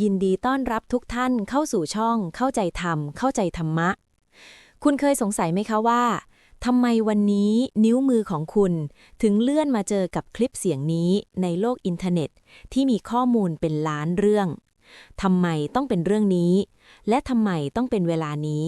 ยินดีต้อนรับทุกท่านเข้าสู่ช่อง เข้าใจธรรม เข้าใจธรรมะ คุณเคยสงสัยไหมคะว่าทำไมวันนี้นิ้วมือของคุณ ถึงเลื่อนมาเจอกับคลิปเสียงนี้ในโลกอินเทอร์เน็ต ที่มีข้อมูลเป็นล้านเรื่องทำไมต้องเป็นเรื่องนี้ และทำไมต้องเป็นเวลานี้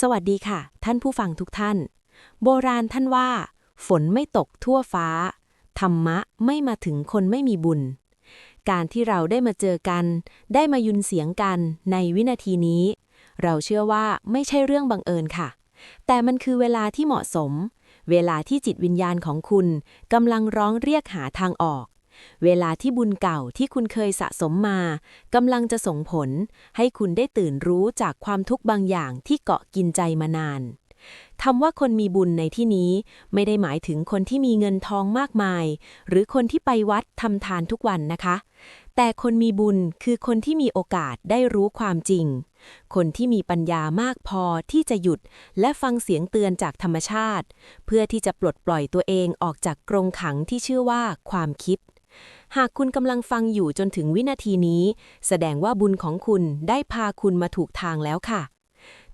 สวัสดีค่ะ ท่านผู้ฟังทุกท่าน โบราณท่านว่า ฝนไม่ตกทั่วฟ้า ธรรมะไม่มาถึงคนไม่มีบุญ การที่เราได้มาเจอกัน ได้มายุนเสียงกันในวินาทีนี้ เราเชื่อว่าไม่ใช่เรื่องบังเอิญค่ะ แต่มันคือเวลาที่เหมาะสม เวลาที่จิตวิญญาณของคุณกำลังร้องเรียกหาทางออก เวลาที่บุญเก่าที่คุณเคยสะสมมากำลังจะส่งผล ให้คุณได้ตื่นรู้จากความทุกข์บางอย่างที่เกาะกินใจมานาน คำว่าคนมีบุญในที่นี้ไม่ได้หมายถึงคนที่มีเงินทองมากมาย หรือคนที่ไปวัดทำทานทุกวันนะคะ แต่คนมีบุญคือคนที่มีโอกาสได้รู้ความจริง คนที่มีปัญญามากพอที่จะหยุดและฟังเสียงเตือนจากธรรมชาติ เพื่อที่จะปลดปล่อยตัวเองออกจากกรงขังที่ชื่อว่าความคิดหากคุณกำลังฟังอยู่จนถึงวินาทีนี้ แสดงว่าบุญของคุณได้พาคุณมาถูกทางแล้วค่ะ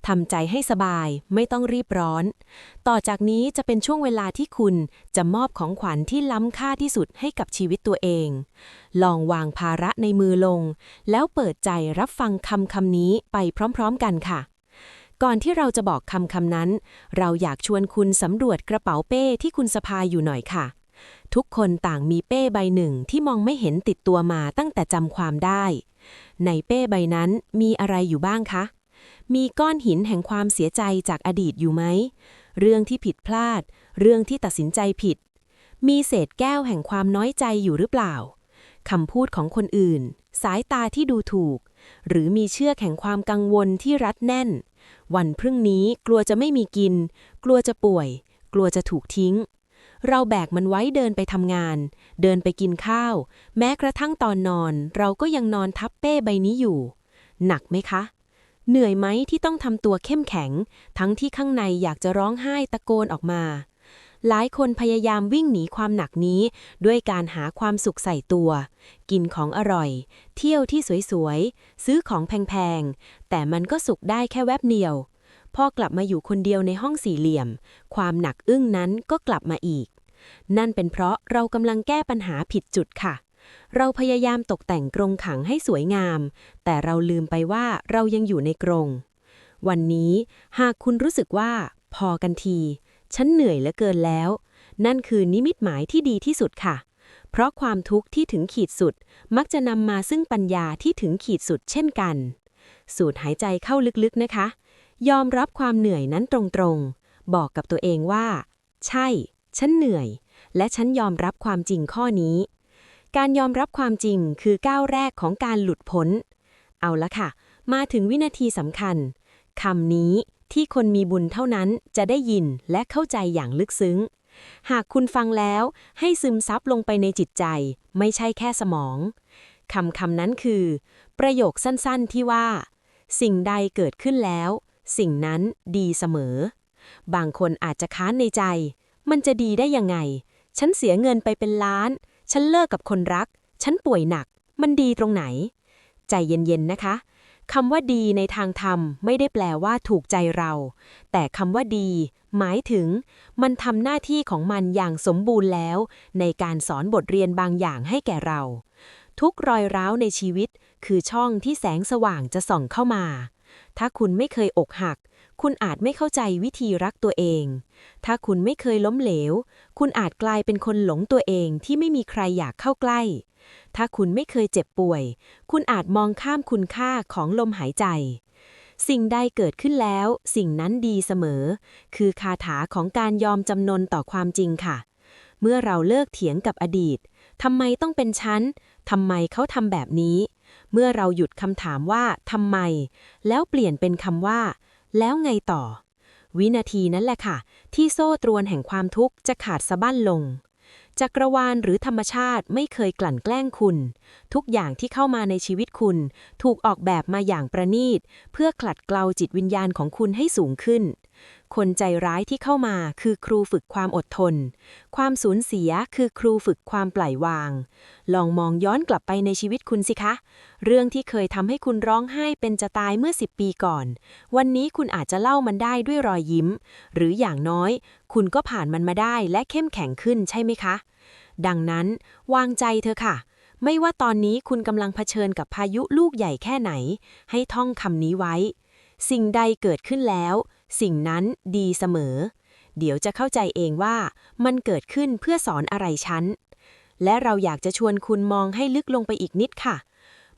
ทำใจให้สบายไม่ต้องรีบร้อน ต่อจากนี้จะเป็นช่วงเวลาที่คุณจะมอบของขวัญที่ล้ำค่าที่สุดให้กับชีวิตตัวเอง ลองวางภาระในมือลง แล้วเปิดใจรับฟังคำคำนี้ไปพร้อมๆกันค่ะ ก่อนที่เราจะบอกคำคำนั้น เราอยากชวนคุณสำรวจกระเป๋าเป้ที่คุณสะพายอยู่หน่อยค่ะ ทุกคนต่างมีเป้ใบหนึ่งที่มองไม่เห็นติดตัวมาตั้งแต่จำความได้ ในเป้ใบนั้นมีอะไรอยู่บ้างคะ มีก้อนหินแห่งความเสียใจจากอดีตอยู่ไหม เรื่องที่ผิดพลาด เรื่องที่ตัดสินใจผิด มีเศษแก้วแห่งความน้อยใจอยู่หรือเปล่า คำพูดของคนอื่น สายตาที่ดูถูก หรือมีเชือกแห่งความกังวลที่รัดแน่น วันพรุ่งนี้กลัวจะไม่มีกิน กลัวจะป่วย กลัวจะถูกทิ้งเราแบกมันไว้เดินไปทำงาน เดินไปกินข้าว แม้กระทั่งตอนนอน เราก็ยังนอนทับเป้ใบนี้อยู่ หนักไหมคะ เหนื่อยไหมที่ต้องทำตัวเข้มแข็ง ทั้งที่ข้างในอยากจะร้องไห้ตะโกนออกมา หลายคนพยายามวิ่งหนีความหนักนี้ ด้วยการหาความสุขใส่ตัว กินของอร่อย เที่ยวที่สวยๆ ซื้อของแพงๆ แต่มันก็สุขได้แค่แวบเดียวพอกลับมาอยู่คนเดียวในห้องสี่เหลี่ยม ความหนักอึ้งนั้นก็กลับมาอีก นั่นเป็นเพราะเรากำลังแก้ปัญหาผิดจุดค่ะ เราพยายามตกแต่งกรงขังให้สวยงาม แต่เราลืมไปว่าเรายังอยู่ในกรง วันนี้หากคุณรู้สึกว่า พอกันที ฉันเหนื่อยเหลือเกินแล้ว นั่นคือนิมิตหมายที่ดีที่สุดค่ะ เพราะความทุกข์ที่ถึงขีดสุด มักจะนำมาซึ่งปัญญาที่ถึงขีดสุดเช่นกัน สูดหายใจเข้าลึกๆนะคะ ยอมรับความเหนื่อยนั้นตรงๆ บอกกับตัวเองว่า ใช่ ฉันเหนื่อย และฉันยอมรับความจริงข้อนี้ การยอมรับความจริงคือก้าวแรกของการหลุดพ้น เอาละค่ะ มาถึงวินาทีสำคัญคำนี้ที่คนมีบุญเท่านั้นจะได้ยินและเข้าใจอย่างลึกซึ้ง หากคุณฟังแล้วให้ซึมซับลงไปในจิตใจ ไม่ใช่แค่สมองคำคำนั้นคือ ประโยคสั้นๆที่ว่า สิ่งใดเกิดขึ้นแล้ว สิ่งนั้นดีเสมอ บางคนอาจจะค้านในใจ มันจะดีได้ยังไง ฉันเสียเงินไปเป็นล้าน ฉันเลิกกับคนรัก ฉันป่วยหนัก มันดีตรงไหน ใจเย็นๆนะคะคำว่าดีในทางธรรมไม่ได้แปลว่าถูกใจเรา แต่คำว่าดี หมายถึง มันทำหน้าที่ของมันอย่างสมบูรณ์แล้ว ในการสอนบทเรียนบางอย่างให้แก่เรา ทุกรอยร้าวในชีวิต คือช่องที่แสงสว่างจะส่องเข้ามา ถ้าคุณไม่เคยอกหัก คุณอาจไม่เข้าใจวิธีรักตัวเอง ถ้าคุณไม่เคยล้มเหลว คุณอาจกลายเป็นคนหลงตัวเองที่ไม่มีใครอยากเข้าใกล้ ถ้าคุณไม่เคยเจ็บป่วย คุณอาจมองข้ามคุณค่าของลมหายใจ สิ่งใดเกิดขึ้นแล้ว สิ่งนั้นดีเสมอ คือคาถาของการยอมจำนนต่อความจริงค่ะ เมื่อเราเลิกเถียงกับอดีตทำไมต้องเป็นฉันทำไมเขาทำแบบนี้ เมื่อเราหยุดคำถามว่าทำไม แล้วเปลี่ยนเป็นคำว่า แล้วไงต่อ วินาทีนั้นแหละค่ะ ที่โซ่ตรวนแห่งความทุกข์จะขาดสะบั้นลงจักรวาลหรือธรรมชาติไม่เคยกลั่นแกล้งคุณ ทุกอย่างที่เข้ามาในชีวิตคุณ ถูกออกแบบมาอย่างประณีต เพื่อขัดเกลาจิตวิญญาณของคุณให้สูงขึ้น คนใจร้ายที่เข้ามาคือครูฝึกความอดทน ความสูญเสียคือครูฝึกความปล่อยวาง ลองมองย้อนกลับไปในชีวิตคุณสิคะ เรื่องที่เคยทำให้คุณร้องไห้เป็นจะตายเมื่อ 10 ปีก่อน วันนี้คุณอาจจะเล่ามันได้ด้วยรอยยิ้ม หรืออย่างน้อย คุณก็ผ่านมันมาได้และเข้มแข็งขึ้นใช่ไหมคะ ดังนั้น วางใจเธอะค่ะ ไม่ว่าตอนนี้คุณกำลังเผชิญกับพายุลูกใหญ่แค่ไหน ให้ท่องคำนี้ไว้ สิ่งใดเกิดขึ้นแล้ว สิ่งนั้นดีเสมอ เดี๋ยวจะเข้าใจเองว่ามันเกิดขึ้นเพื่อสอนอะไรฉัน และเราอยากจะชวนคุณมองให้ลึกลงไปอีกนิดค่ะ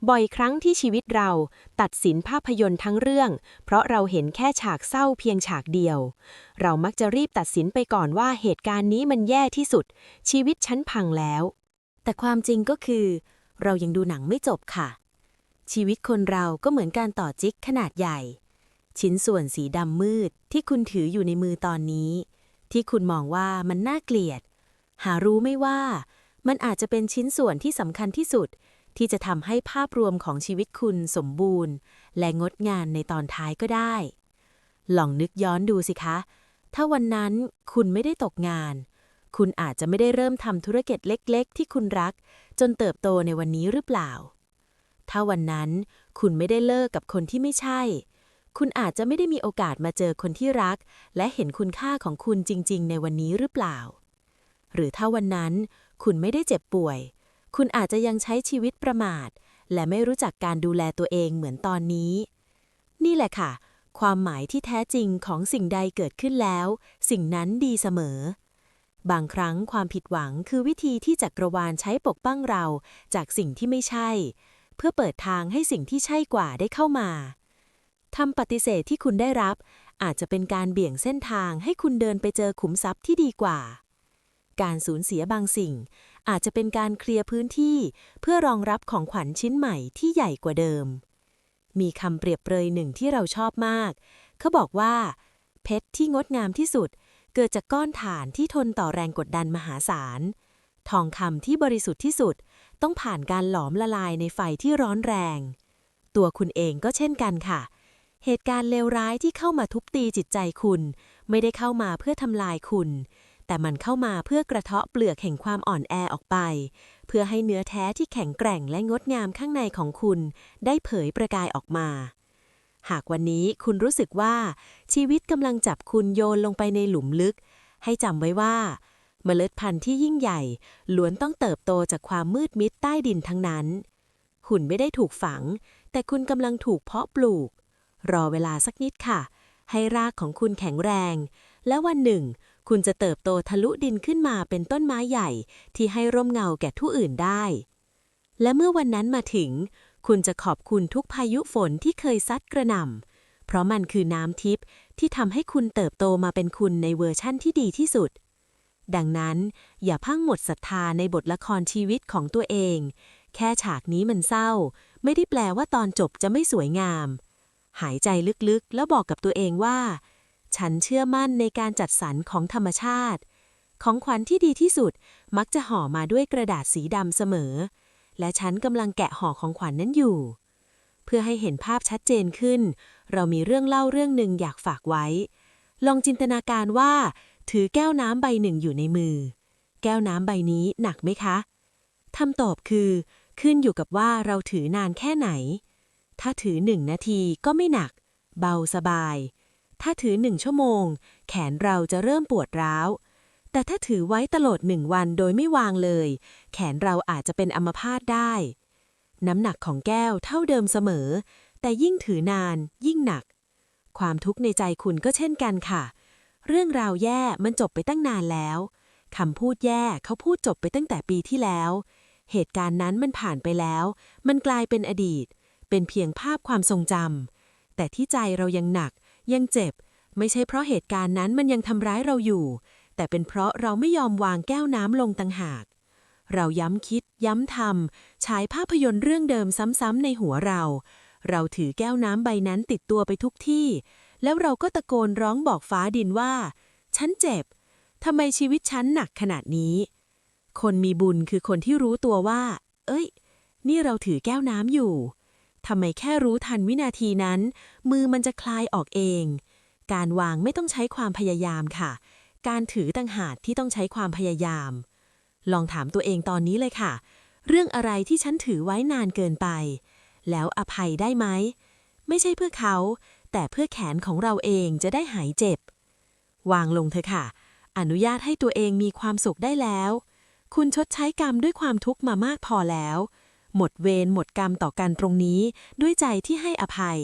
บ่อยครั้งที่ชีวิตเราตัดสินภาพยนตร์ทั้งเรื่อง เพราะเราเห็นแค่ฉากเศร้าเพียงฉากเดียว เรามักจะรีบตัดสินไปก่อนว่าเหตุการณ์นี้มันแย่ที่สุด ชีวิตฉันพังแล้ว แต่ความจริงก็คือ เรายังดูหนังไม่จบค่ะ ชีวิตคนเราก็เหมือนการต่อจิ๊กขนาดใหญ่ ชิ้นส่วนสีดำมืดที่คุณถืออยู่ในมือตอนนี้ ที่คุณมองว่ามันน่าเกลียด หารู้ไม่ว่า มันอาจจะเป็นชิ้นส่วนที่สำคัญที่สุด ที่จะทำให้ภาพรวมของชีวิตคุณสมบูรณ์ และงดงานในตอนท้ายก็ได้ ลองนึกย้อนดูสิคะ ถ้าวันนั้นคุณไม่ได้ตกงาน คุณอาจจะไม่ได้เริ่มทำธุรกิจเล็ก ๆ ที่คุณรัก จนเติบโตในวันนี้หรือเปล่า ถ้าวันนั้นคุณไม่ได้เลิกกับคนที่ไม่ใช่ คุณอาจจะไม่ได้มีโอกาสมาเจอคนที่รัก และเห็นคุณค่าของคุณจริง ๆ ในวันนี้หรือเปล่า หรือถ้าวันนั้นคุณไม่ได้เจ็บป่วย คุณอาจจะยังใช้ชีวิตประมาท และไม่รู้จักการดูแลตัวเองเหมือนตอนนี้ นี่แหละค่ะ ความหมายที่แท้จริงของสิ่งใดเกิดขึ้นแล้ว สิ่งนั้นดีเสมอ บางครั้งความผิดหวังคือวิธีที่จักรวาลใช้ปกป้องเรา จากสิ่งที่ไม่ใช่ เพื่อเปิดทางให้สิ่งที่ใช่กว่าได้เข้ามาทำปฏิเสธที่คุณได้รับ อาจจะเป็นการเบี่ยงเส้นทางให้คุณเดินไปเจอขุมทรัพย์ที่ดีกว่า การสูญเสียบางสิ่ง อาจจะเป็นการเคลียร์พื้นที่ เพื่อรองรับของขวัญชิ้นใหม่ที่ใหญ่กว่าเดิม มีคำเปรียบเปรยหนึ่งที่เราชอบมาก เขาบอกว่า เพชรที่งดงามที่สุด เกิดจากก้อนถ่านที่ทนต่อแรงกดดันมหาศาล ทองคำที่บริสุทธิ์ที่สุดต้องผ่านการหลอมละลายในไฟที่ร้อนแรง ตัวคุณเองก็เช่นกันค่ะ เหตุการณ์เลวร้ายที่เข้ามาทุบตีจิตใจคุณ ไม่ได้เข้ามาเพื่อทำลายคุณ แต่มันเข้ามาเพื่อกระเทาะเปลือกแห่งความอ่อนแอออกไป เพื่อให้เนื้อแท้ที่แข็งแกร่งและงดงามข้างในของคุณ ได้เผยประกายออกมา หากวันนี้คุณรู้สึกว่าชีวิตกำลังจับคุณโยนลงไปในหลุมลึก ให้จำไว้ว่า เมล็ดพันธุ์ที่ยิ่งใหญ่ล้วนต้องเติบโตจากความมืดมิดใต้ดินทั้งนั้น หุ่นไม่ได้ถูกฝัง แต่คุณกำลังถูกเพาะปลูก รอเวลาสักนิดค่ะ ให้รากของคุณแข็งแรง และวันหนึ่ง คุณจะเติบโตทะลุดินขึ้นมาเป็นต้นไม้ใหญ่ ที่ให้ร่มเงาแก่ผู้อื่นได้และเมื่อวันนั้นมาถึง คุณจะขอบคุณทุกพายุฝนที่เคยซัดกระหน่ำ เพราะมันคือน้ำทิพย์ที่ทำให้คุณเติบโตมาเป็นคุณในเวอร์ชั่นที่ดีที่สุด ดังนั้น อย่าพังหมดศรัทธาในบทละครชีวิตของตัวเอง แค่ฉากนี้มันเศร้า ไม่ได้แปลว่าตอนจบจะไม่สวยงาม หายใจลึกๆ แล้วบอกกับตัวเองว่า ฉันเชื่อมั่นในการจัดสรรของธรรมชาติ ของขวัญที่ดีที่สุดมักจะห่อมาด้วยกระดาษสีดำเสมอ และฉันกำลังแกะห่อของขวัญนนั้นอยู่ เพื่อให้เห็นภาพชัดเจนขึ้น เรามีเรื่องเล่าเรื่องหนึ่งอยากฝากไว้ ลองจินตนาการว่า ถือแก้วน้ำใบหนึ่งอยู่ในมือ แก้วน้ำใบนี้หนักไหมคะคำตอบคือ ขึ้นอยู่กับว่าเราถือนานแค่ไหน ถ้าถือหนึ่งนาทีก็ไม่หนัก เบาสบาย ถ้าถือหนึ่งชั่วโมง แขนเราจะเริ่มปวดร้าว แต่ถ้าถือไว้ตลอดหนึ่งวันโดยไม่วางเลย แขนเราอาจจะเป็นอัมพาตได้ น้ำหนักของแก้วเท่าเดิมเสมอ แต่ยิ่งถือนานยิ่งหนัก ความทุกข์ในใจคุณก็เช่นกันค่ะ เรื่องราวแย่มันจบไปตั้งนานแล้วคำพูดแย่เขาพูดจบไปตั้งแต่ปีที่แล้ว เหตุการณ์นั้นมันผ่านไปแล้ว มันกลายเป็นอดีต เป็นเพียงภาพความทรงจำแต่ที่ใจเรายังหนัก ยังเจ็บ ไม่ใช่เพราะเหตุการณ์นั้นมันยังทำร้ายเราอยู่ แต่เป็นเพราะเราไม่ยอมวางแก้วน้ำลงต่างหาก เราย้ำคิด ย้ำทำฉายภาพยนตร์เรื่องเดิมซ้ำๆในหัวเรา เราถือแก้วน้ำใบนั้นติดตัวไปทุกที่ แล้วเราก็ตะโกนร้องบอกฟ้าดินว่า ฉันเจ็บทำไมชีวิตฉันหนักขนาดนี้ คนมีบุญคือคนที่รู้ตัวว่า เอ้ย นี่เราถือแก้วน้ำอยู่ทำไมแค่รู้ทันวินาทีนั้น มือมันจะคลายออกเอง การวางไม่ต้องใช้ความพยายามค่ะ การถือต่างหากที่ต้องใช้ความพยายาม ลองถามตัวเองตอนนี้เลยค่ะ เรื่องอะไรที่ฉันถือไว้นานเกินไป แล้วอภัยได้ไหม ไม่ใช่เพื่อเขา แต่เพื่อแขนของเราเองจะได้หายเจ็บ วางลงเถอะค่ะ อนุญาตให้ตัวเองมีความสุขได้แล้ว คุณชดใช้กรรมด้วยความทุกข์มามากพอแล้ว หมดเวรหมดกรรมต่อกันตรงนี้ด้วยใจที่ให้อภัย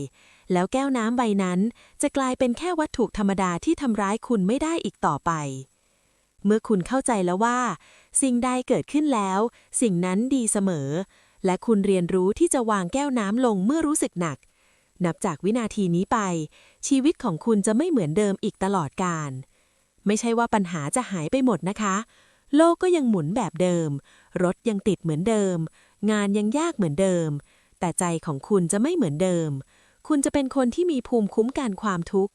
แล้วแก้วน้ำใบนั้นจะกลายเป็นแค่วัตถุธรรมดาที่ทำร้ายคุณไม่ได้อีกต่อไป เมื่อคุณเข้าใจแล้วว่า สิ่งใดเกิดขึ้นแล้ว สิ่งนั้นดีเสมอ และคุณเรียนรู้ที่จะวางแก้วน้ำลงเมื่อรู้สึกหนัก นับจากวินาทีนี้ไป ชีวิตของคุณจะไม่เหมือนเดิมอีกตลอดกาลไม่ใช่ว่าปัญหาจะหายไปหมดนะคะ โลกก็ยังหมุนแบบเดิม รถยังติดเหมือนเดิม งานยังยากเหมือนเดิม แต่ใจของคุณจะไม่เหมือนเดิม คุณจะเป็นคนที่มีภูมิคุ้มกันความทุกข์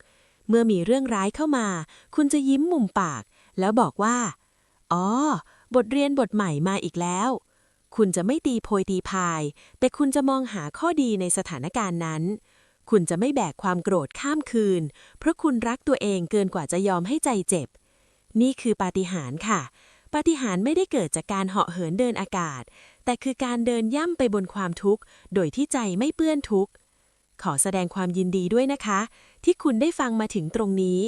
เมื่อมีเรื่องร้ายเข้ามา คุณจะยิ้มมุมปาก แล้วบอกว่า อ๋อ บทเรียนบทใหม่มาอีกแล้ว คุณจะไม่ตีโพยตีพาย แต่คุณจะมองหาข้อดีในสถานการณ์นั้น คุณจะไม่แบกความโกรธข้ามคืน เพราะคุณรักตัวเองเกินกว่าจะยอมให้ใจเจ็บ นี่คือปาฏิหาริย์ค่ะ ปาฏิหาริย์ไม่ได้เกิดจากการเหาะเหินเดินอากาศ แต่คือการเดินย่ำไปบนความทุกข์ โดยที่ใจไม่เปื้อนทุกข์ ขอแสดงความยินดีด้วยนะคะ ที่คุณได้ฟังมาถึงตรงนี้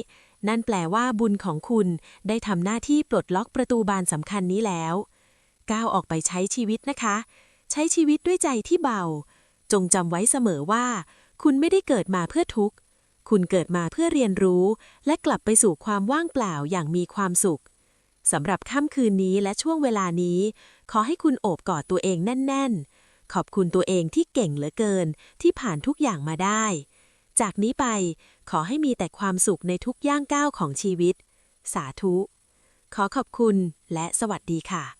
นั่นแปลว่าบุญของคุณได้ทำหน้าที่ปลดล็อกประตูบานสำคัญนี้แล้ว ก้าวออกไปใช้ชีวิตนะคะ ใช้ชีวิตด้วยใจที่เบา จงจำไว้เสมอว่า คุณไม่ได้เกิดมาเพื่อทุกข์ คุณเกิดมาเพื่อเรียนรู้ และกลับไปสู่ความว่างเปล่าอย่างมีความสุขสำหรับค่ำคืนนี้และช่วงเวลานี้ ขอให้คุณโอบกอดตัวเองแน่น ๆ ขอบคุณตัวเองที่เก่งเหลือเกิน ที่ผ่านทุกอย่างมาได้ จากนี้ไปขอให้มีแต่ความสุขในทุกย่างก้าวของชีวิต สาธุ ขอขอบคุณและสวัสดีค่ะ